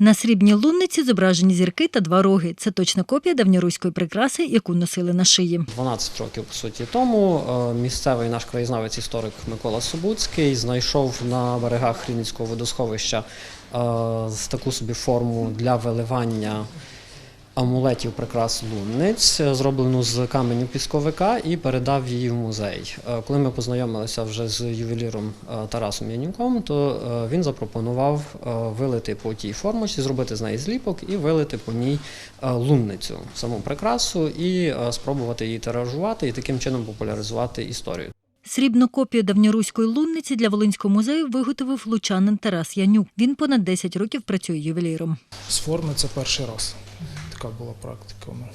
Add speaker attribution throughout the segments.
Speaker 1: На срібній лунниці зображені зірки та два роги. Це точна копія давньоруської прикраси, яку носили на шиї.
Speaker 2: 12 років по суті тому е, місцевий наш краєзнавець історик Микола Собуцький знайшов на берегах Хрінницького водосховища е, таку собі форму для виливання амулетів прикрас лунниць, зроблену з каменю пісковика, і передав її в музей. Е, Коли ми познайомилися вже з ювеліром е, Тарасом Янюком, то е, він запропонував вилити по тій формочці, зробити з неї зліпок і вилити по ній лунницю, саму прикрасу, і спробувати її тиражувати і таким чином популяризувати історію.
Speaker 1: Срібну копію давньоруської лунниці для Волинського музею виготовив лучанин Тарас Янюк. Він понад 10 років працює ювеліром.
Speaker 3: З форми це перший раз. Така була практика. у мене.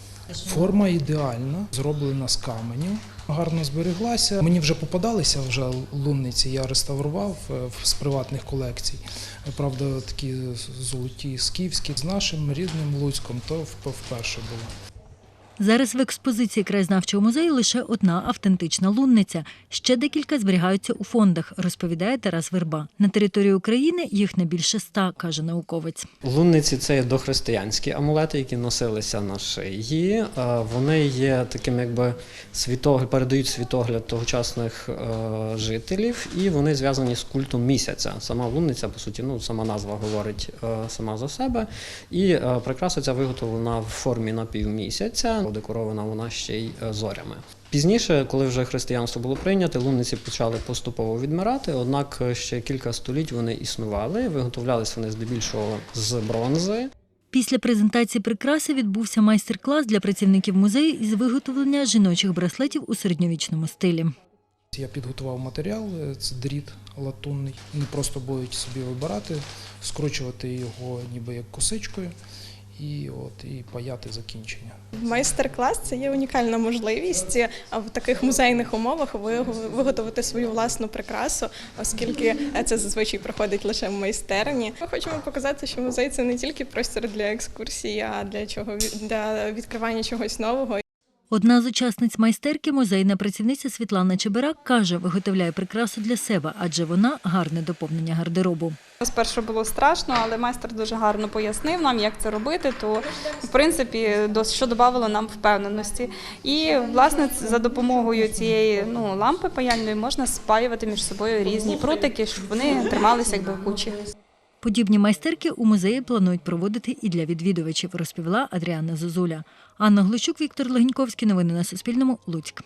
Speaker 3: Форма ідеальна, зроблена з каменю, гарно збереглася. Мені вже попадалися вже лунниці, я реставрував е, з приватних колекцій. Правда, такі золоті скіфські з нашим рідним Луцьком, то вперше було.
Speaker 1: Зараз в експозиції краєзнавчого музею лише одна автентична лунниця. Ще декілька зберігаються у фондах, розповідає Тарас Верба. На території України їх не більше ста, каже науковець.
Speaker 2: Лунниці це дохристиянські амулети, які носилися на шиї. Е, Вони є таким, якби світогляд, передають світогляд тогочасних е, жителів, і вони зв'язані з культом місяця. Сама лунниця, по суті, ну сама назва говорить е, сама за себе. І прикраса ця виготовлена в формі напівмісяця, декорована вона ще й е, зорями. Пізніше, коли вже християнство було прийняте, лунниці почали поступово відмирати, однак е, ще кілька століть вони існували, виготовлялись вони здебільшого з бронзи.
Speaker 1: Після презентації прикраси відбувся майстер-клас для працівників музею із виготовлення жіночих браслетів у середньовічному стилі.
Speaker 3: Я підготував матеріал, е, це дріт латунний. Вони просто будуть собі вибирати, скручувати його ніби як косичкою і, от, і паяти закінчення.
Speaker 4: Майстер-клас це є унікальна можливість е, в таких музейних умовах ви- виготовити свою власну прикрасу, оскільки це зазвичай проходить лише в майстерні. Ми хочемо показати, що музей це не тільки простір для екскурсії, а для чого для відкривання чогось нового.
Speaker 1: Одна з учасниць майстерки, музейна працівниця Світлана Чебирак, каже, виготовляє прикрасу для себе, адже вона гарне доповнення гардеробу.
Speaker 5: Спершу було страшно, але майстер дуже гарно пояснив нам, як це робити. То в принципі, до- що додавало нам впевненості. І власне за допомогою цієї ну лампи паяльної можна спаювати між собою різні прутики, щоб вони трималися якби в кучі.
Speaker 1: Подібні майстерки у музеї планують проводити і для відвідувачів, розповіла Адріана Зозуля. Анна Глущук, Віктор Легеньковський. Новини на Суспільному. Луцьк.